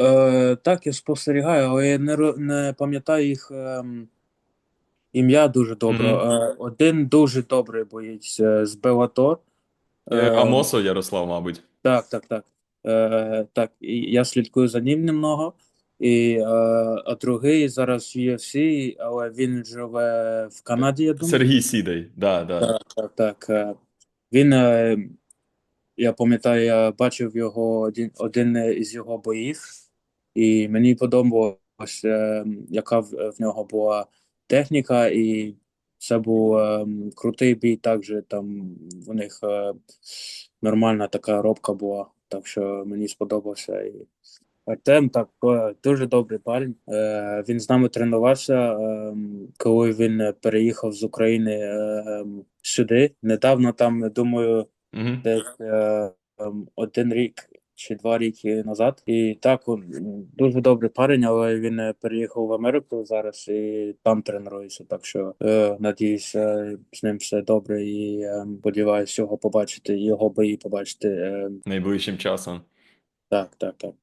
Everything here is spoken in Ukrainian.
Е, так, я спостерігаю, але я не, ро- не пам'ятаю їх ем, ім'я дуже добре. Мгм. Е, один дуже добрий боєць е, з Белатор. Е, Амосо Ярослав, мабуть. Так, так, так. Е, так, і я слідкую за ним немного. І, е, а другий зараз в UFC, але він живе в Канаді, я думаю. Сергій Сідей, да, да. Так, так, так. е, Він, е, я пам'ятаю, я бачив його один, один із його боїв, і мені подобалось, е, яка в, в нього була техніка, і це був е, крутий бій. Також там у них е, нормальна така робка була, так що мені сподобався. І Артем так дуже добрий парень. Він з нами тренувався, коли він переїхав з України е, сюди. Недавно там, думаю, десь ем, один рік чи два роки назад. І так, дуже добрий парень, але він е, переїхав в Америку зараз і там тренується. Так що е, надіюсь, е, з ним все добре і е, сподіваюся його побачити, його бої побачити. Е, Найближчим часом. так, так, так.